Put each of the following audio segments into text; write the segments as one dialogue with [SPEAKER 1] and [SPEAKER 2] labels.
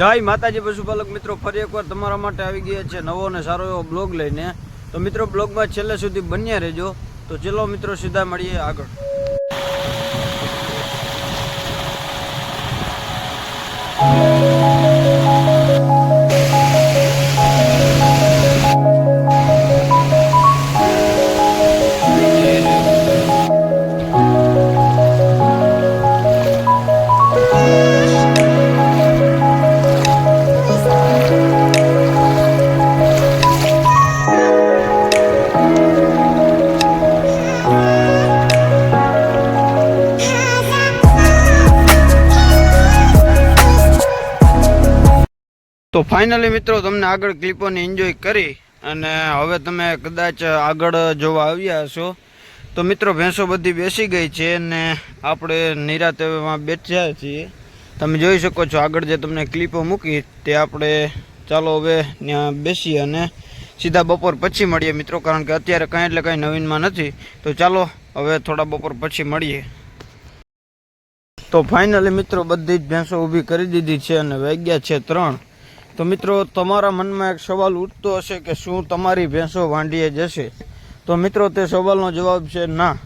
[SPEAKER 1] જય માતાજી પશુપાલક મિત્રો, ફરી એકવાર તમારા માટે આવી ગયા છે નવો અને સારો એવો બ્લોગ લઈને. તો મિત્રો, બ્લોગમાં છેલ્લે સુધી બન્યા રહેજો. તો ચલો મિત્રો, સીધા મળીએ આગળ. તો ફાઇનલી મિત્રો તમને આગળ ક્લિપોને એન્જોય કરી અને હવે તમે કદાચ આગળ જોવા આવ્યા હશો. તો મિત્રો ભેંસો બધી બેસી ગઈ છે અને આપણે નિરાતેમાં બેઠ્યા છીએ. તમે જોઈ શકો છો આગળ જે તમને ક્લિપો મૂકી તે આપણે ચાલો હવે ત્યાં બેસીએ અને સીધા બપોર પછી મળીએ મિત્રો, કારણ કે અત્યારે કાંઈ એટલે કાંઈ નવીનમાં નથી. તો ચાલો હવે થોડા બપોર પછી મળીએ. તો ફાઇનલી મિત્રો બધી જ ભેંસો ઊભી કરી દીધી છે અને વાગ્યા છે ત્રણ. તો મિત્રો, તમારા મનમાં એક સવાલ ઉઠતો હશે કે શું તમારી ભેંસો વાંડીએ જશે? તો મિત્રો, તે સવાલનો જવાબ છે ના.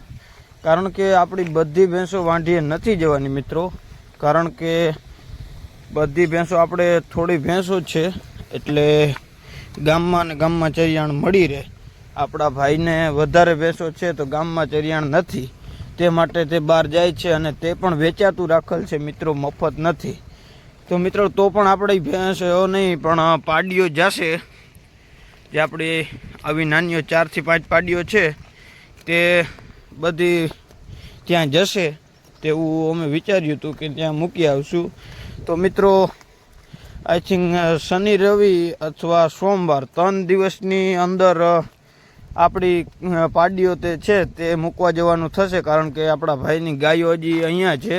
[SPEAKER 1] કારણ કે આપણી બધી ભેંસો વાંડીએ નથી જવાની મિત્રો. કારણ કે બધી ભેંસો આપણે થોડી ભેંસો છે, એટલે ગામમાં ને ગામમાં ચરિયાણ મળી રહે. આપણા ભાઈને વધારે ભેંસો છે તો ગામમાં ચરિયાણ નથી. તે માટે તે બહાર જાય છે અને તે પણ વેચાતું રાખેલ છે મિત્રો, મફત નથી. તો મિત્રો, તો પણ આપણે ભેંસ એવો નહીં, પણ પાડીઓ જશે. જે આપણી આવી નાનીઓ ચારથી પાંચ પાડીઓ છે, તે બધી ત્યાં જશે. તેવું અમે વિચાર્યું હતું કે ત્યાં મૂકી આવશું. તો મિત્રો આઈ થિંક શનિ, રવિ અથવા સોમવાર ત્રણ દિવસની અંદર આપણી પાડીઓ તે છે, તે મૂકવા જવાનું થશે. કારણ કે આપણા ભાઈની ગાયો હજી અહીંયા છે.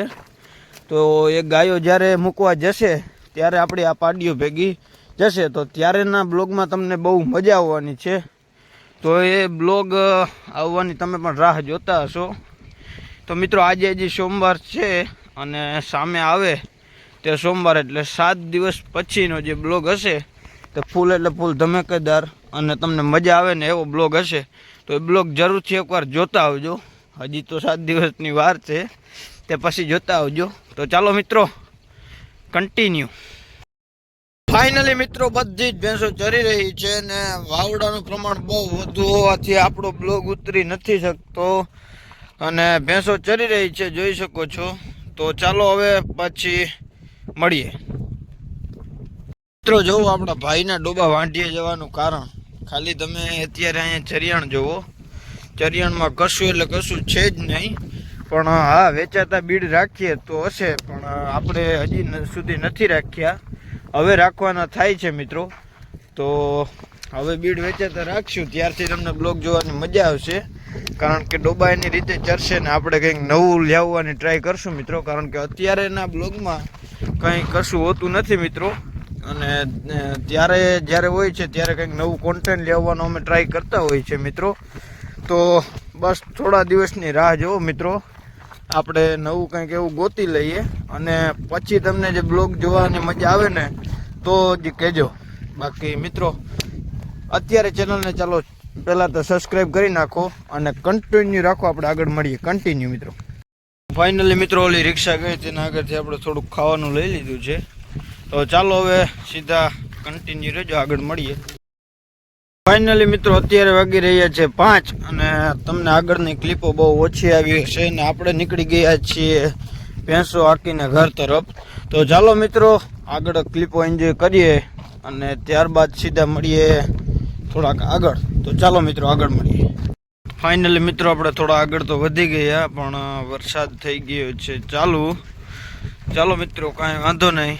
[SPEAKER 1] તો એ ગાયો જ્યારે મૂકવા જશે, ત્યારે આપણી આ પાડીઓ ભેગી જશે. તો ત્યારેના બ્લોગમાં તમને બહુ મજા આવવાની છે. તો એ બ્લોગ આવવાની તમે પણ રાહ જોતા હશો. તો મિત્રો, આજે હજી સોમવાર છે અને સામે આવે તે સોમવાર એટલે સાત દિવસ પછીનો જે બ્લોગ હશે, તે ફૂલ એટલે ફૂલ ધમેકેદાર અને તમને મજા આવે ને એવો બ્લોગ હશે. તો એ બ્લોગ જરૂરથી એકવાર જોતા આવજો. હજી તો સાત દિવસની વાર છે. તે પછી જોતા આવજો. તો ચાલો મિત્રો કન્ટિન્યુ ફાઇનલી મિત્રો, બધી જ ભેંસો ચરી રહી છે ને વાવડાનું પ્રમાણ બહુ વધુ હોવાથી આપણો બ્લોગ ઉતરી નથી શકતો. અને ભેંસો ચરી રહી છે, જોઈ શકો છો. તો ચાલો હવે પછી મળીએ. મિત્રો, જોવો આપણા ભાઈના ડોબા વાંઢીએ જવાનું કારણ. ખાલી તમે અત્યારે અહીંયા ચરિયાણ જોવો. ચરિયાણમાં કશું એટલે કશું છે જ નહીં. પણ, હા વેચાતા બીડ રાખીએ તો હશે, પણ આપણે હજી સુધી નથી રાખ્યા. હવે રાખવાના થાય છે મિત્રો. તો હવે બીડ વેચાતા રાખશું. ત્યારથી તમને બ્લોગ જોવાની મજા આવશે. કારણ કે ડોબા એની રીતે ચરશે ને આપણે કંઈક નવું લાવવાની ટ્રાય કરશું મિત્રો. કારણ કે અત્યારેના બ્લોગમાં કંઈ કશું હોતું નથી મિત્રો. અને ત્યારે જ્યારે હોય છે ત્યારે કંઈક નવું કોન્ટેન્ટ લેવાનો અમે ટ્રાય કરતા હોઈએ છીએ મિત્રો. તો બસ થોડા દિવસની રાહ જુઓ મિત્રો. આપણે નવું કંઈક એવું ગોતી લઈએ અને પછી તમને જે બ્લોગ જોવાની મજા આવે ને, તો જ કહેજો. બાકી મિત્રો, અત્યારે ચેનલને ચાલો પહેલાં તો સબસ્ક્રાઈબ કરી નાખો અને કન્ટિન્યુ રાખો. આપણે આગળ મળીએ. કન્ટિન્યુ મિત્રો. ફાઇનલી મિત્રો, ઓલી રિક્ષા ગઈ તેના આગળથી આપણે થોડુંક ખાવાનું લઈ લીધું છે. તો ચાલો હવે સીધા કન્ટિન્યુ રહેજો. આગળ મળીએ. ફાઇનલી મિત્રો, અત્યારે વાગી રહ્યા છે પાંચ અને તમને આગળની ક્લિપો બહુ ઓછી આવી હશે ને આપણે નીકળી ગયા છીએ ભેંસો આંકીને ઘર તરફ. તો ચાલો મિત્રો, આગળ ક્લિપો એન્જોય કરીએ અને ત્યારબાદ સીધા મળીએ થોડાક આગળ. તો ચાલો મિત્રો, આગળ મળીએ. ફાઇનલી મિત્રો, આપણે થોડા આગળ તો વધી ગયા, પણ વરસાદ થઈ ગયો છે ચાલુ. ચાલો મિત્રો, કાંઈ વાંધો નહીં.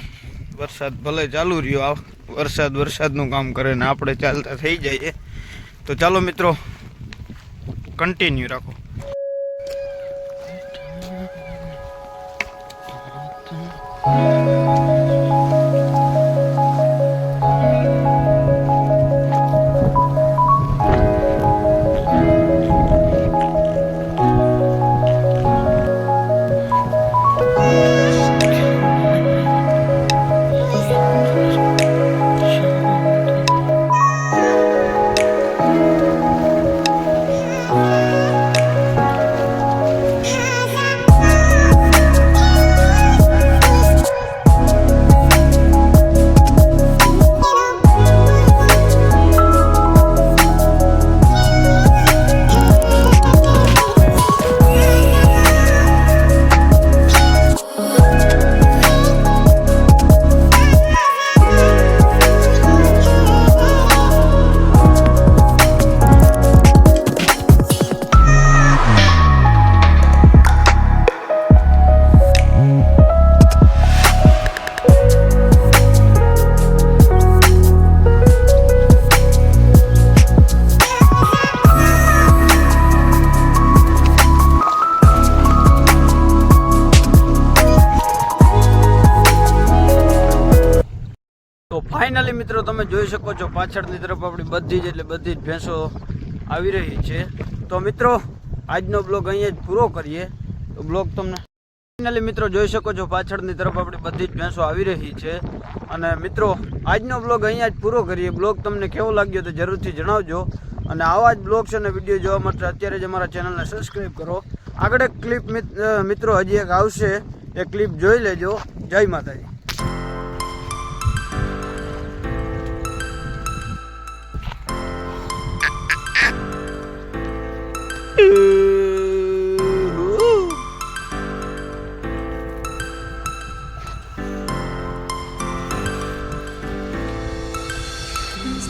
[SPEAKER 1] વરસાદ ભલે ચાલુ રહ્યો આ વરસાદ વરસાદનું કામ કરે ને આપણે ચાલતા થઈ જઈએ તો ચાલો મિત્રો કન્ટિન્યુ રાખો Thank you. ફાઇનલી મિત્રો, તમે જોઈ શકો છો પાછળની તરફ આપણી બધી જ એટલે બધી જ ભેંસો આવી રહી છે. તો મિત્રો, આજનો બ્લોગ અહીંયા જ પૂરો કરીએ. તો બ્લોગ તમને ફાઇનલી મિત્રો જોઈ શકો છો પાછળની તરફ આપણી બધી જ ભેંસો આવી રહી છે. અને મિત્રો, આજનો બ્લોગ અહીંયા જ પૂરો કરીએ. બ્લોગ તમને કેવો લાગ્યો તો જરૂરથી જણાવજો. અને આવા જ બ્લોગ્સ અને વીડિયો જોવા માટે અત્યારે જ અમારા ચેનલને સબસ્ક્રાઈબ કરો. આગળ એક ક્લિપ મિત્રો હજી એક આવશે. એ ક્લિપ જોઈ લેજો. જય માતાજી.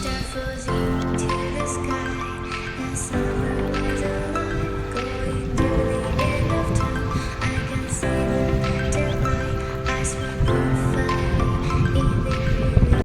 [SPEAKER 1] stand for you.